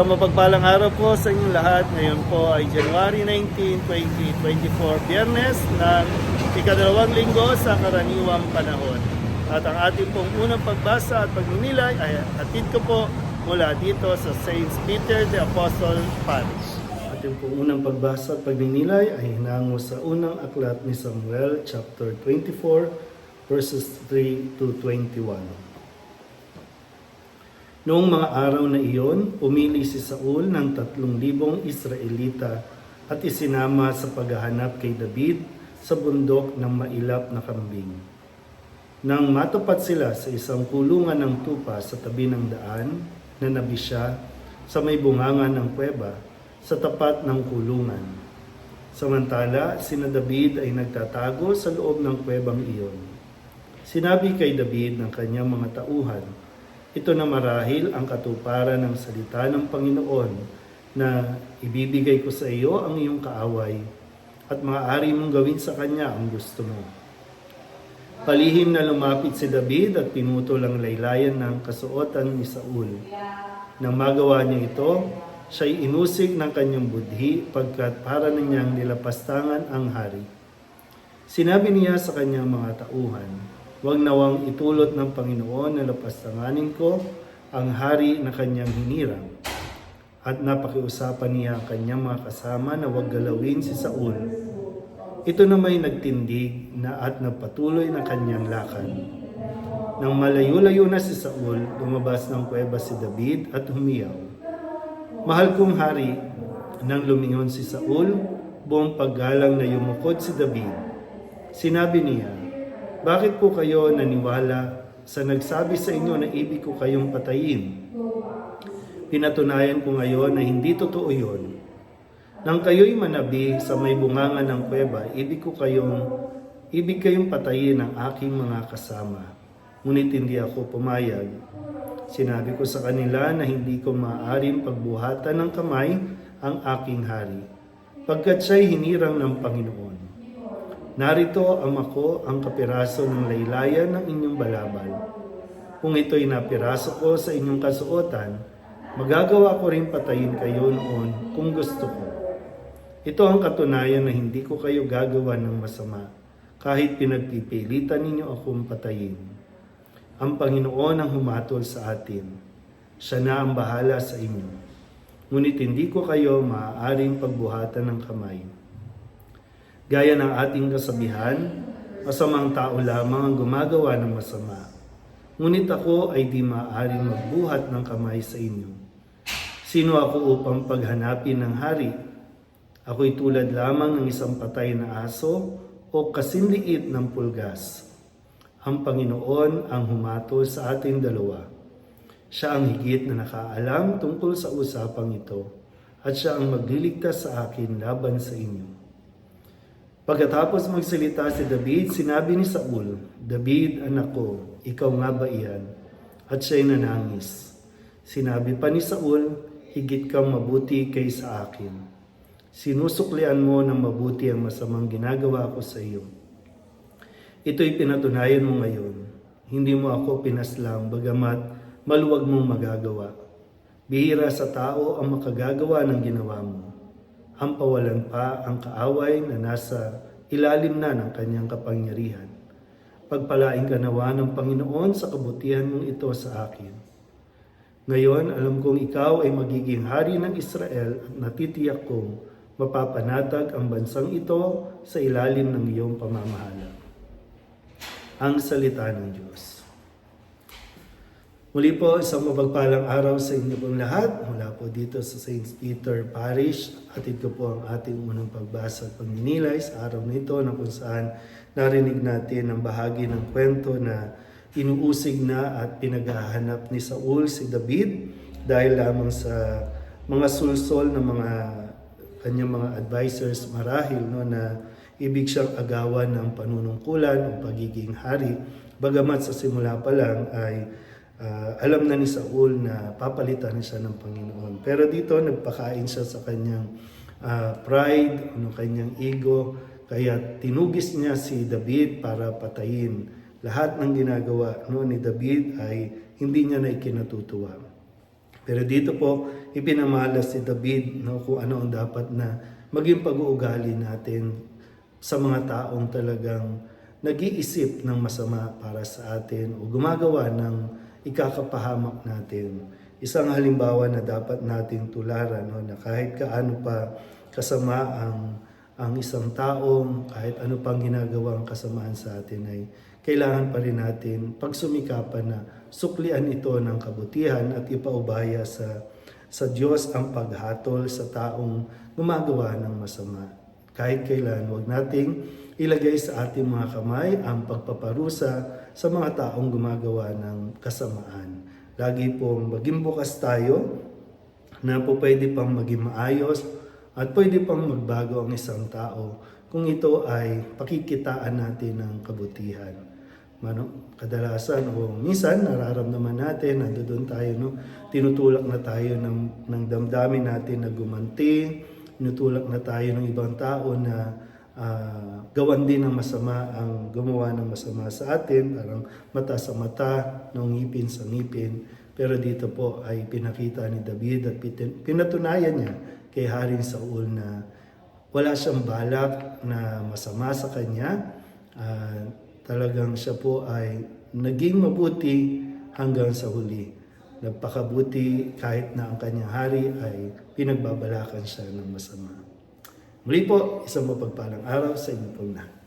Sa mapagpalang araw po sa inyong lahat, ngayon po ay January 19, 2024, Biyernes ng ikadalawang linggo sa karaniwang panahon. At ang ating pong unang pagbasa at pagninilay ay atid ko po mula dito sa St. Peter the Apostle Parish. Ating pong unang pagbasa at pagninilay ay hinango sa unang aklat ni Samuel chapter 24 verses 3 to 21. Noong mga araw na iyon, pumili si Saul ng tatlong libong Israelita at isinama sa paghahanap kay David sa bundok ng mailap na kambing. Nang matapat sila sa isang kulungan ng tupa sa tabi ng daan na nabisya sa may bungangan ng kuweba sa tapat ng kulungan. Samantala, sina David ay nagtatago sa loob ng kuwebang iyon. Sinabi kay David ng kanyang mga tauhan, ito na marahil ang katuparan ng salita ng Panginoon na ibibigay ko sa iyo ang iyong kaaway at maaari mong gawin sa kanya ang gusto mo. Palihim na lumapit si David at pinutol ang laylayan ng kasuotan ni Saul. Nang magawa niya ito, siya'y inusig ng kanyang budhi pagkat para na niyang nilapastangan ang hari. Sinabi niya sa kanyang mga tauhan, Huwag nawang itulot ng Panginoon na lapastanganin ko ang hari na kanyang hinirang. At napakiusapan niya ang kanyang mga kasama na huwag galawin si Saul. Ito na may nagtindig na at nagpatuloy ng kanyang lakad. Nang malayo-layo na si Saul, lumabas ng kuweba si David at humiyaw. Mahal kong hari, nang lumingon si Saul, buong paggalang na yumukod si David. Sinabi niya, bakit po kayo naniwala sa nagsabi sa inyo na ibig ko kayong patayin? Pinatunayan ko ngayon na hindi totoo yon. Nang kayo'y manabi sa may bungangan ng kuweba, ibig ko kayong, ibig kayong patayin ng aking mga kasama. Ngunit hindi ako pumayag. Sinabi ko sa kanila na hindi ko maaaring pagbuhatan ng kamay ang aking hari, pagkat siya'y hinirang ng Panginoon. Narito ang ako ang kapiraso ng laylayan ng inyong balabal. Kung ito'y napiraso ko sa inyong kasuotan, magagawa ko rin patayin kayo noon kung gusto ko. Ito ang katunayan na hindi ko kayo gagawa ng masama, kahit pinagpipilitan ninyo akong patayin. Ang Panginoon ang humatol sa atin. Siya na ang bahala sa inyo. Ngunit hindi ko kayo maaaring pagbuhatan ng kamay. Gaya ng ating kasabihan, masamang tao lamang ang gumagawa ng masama. Ngunit ako ay di maaaring magbuhat ng kamay sa inyo. Sino ako upang paghanapin ng hari? Ako'y tulad lamang ng isang patay na aso o kasinliit ng pulgas. Ang Panginoon ang humatol sa ating dalawa. Siya ang higit na nakaalam tungkol sa usapang ito at siya ang magliligtas sa akin laban sa inyo. Pagkatapos magsalita si David, sinabi ni Saul, David, anak ko, ikaw nga ba iyan? At siya'y nanangis. Sinabi pa ni Saul, higit kang mabuti kaysa akin. Sinusuklian mo ng mabuti ang masamang ginagawa ko sa iyo. Ito'y pinatunayan mo ngayon. Hindi mo ako pinaslang, bagamat maluwag mong magagawa. Bihira sa tao ang makagagawa ng ginawa mo ang pawalan pa ang kaaway na nasa ilalim na ng kanyang kapangyarihan. Pagpalain ka nawa ng Panginoon sa kabutihan mong ito sa akin. Ngayon, alam kong ikaw ay magiging hari ng Israel at natitiyak kong mapapanatag ang bansang ito sa ilalim ng iyong pamamahala. Ang salita ng Diyos. Muli po, isang mapagpalang araw sa inyo pong lahat. Mula po dito sa St. Peter Parish. Atid ko po ang ating unang pagbasa at pagninilay sa araw na ito na kung saan narinig natin ang bahagi ng kwento na inuusig na at pinaghahanap ni Saul si David dahil lamang sa mga sulsol ng mga kanyang mga advisors marahil no, na ibig siyang agawan ng panunungkulan o pagiging hari. Bagamat sa simula pa lang ay uh, alam na ni Saul na papalitan na siya ng Panginoon. Pero dito nagpakain siya sa kanyang uh, pride, ano, kanyang ego, kaya tinugis niya si David para patayin. Lahat ng ginagawa no, ni David ay hindi niya na ikinatutuwa. Pero dito po, ipinamalas si David no, kung ano ang dapat na maging pag-uugali natin sa mga taong talagang nag-iisip ng masama para sa atin o gumagawa ng ikakapahamak natin. Isang halimbawa na dapat nating tularan no, na kahit kaano pa kasama ang ang isang taong kahit ano pang ginagawang kasamaan sa atin ay kailangan pa rin natin pagsumikapan na suklian ito ng kabutihan at ipaubaya sa sa Diyos ang paghatol sa taong gumagawa ng masama. Kahit kailan, huwag nating ilagay sa ating mga kamay ang pagpaparusa sa mga taong gumagawa ng kasamaan. Lagi pong maging bukas tayo na po pwede pang maging maayos at pwede pang magbago ang isang tao kung ito ay pakikitaan natin ng kabutihan. Mano, kadalasan o minsan nararamdaman natin, nandoon tayo, no? tinutulak na tayo ng, ng damdamin natin na gumanti, tinutulak na tayo ng ibang tao na ah, gawan din ng masama ang gumawa ng masama sa atin, parang mata sa mata, ng ngipin sa ngipin. Pero dito po ay pinakita ni David at pinatunayan niya kay Haring Saul na wala siyang balak na masama sa kanya. Ah, talagang siya po ay naging mabuti hanggang sa huli. Nagpakabuti kahit na ang kanyang hari ay pinagbabalakan siya ng masama. Muli po, isang mapagpalang araw sa inyo lahat.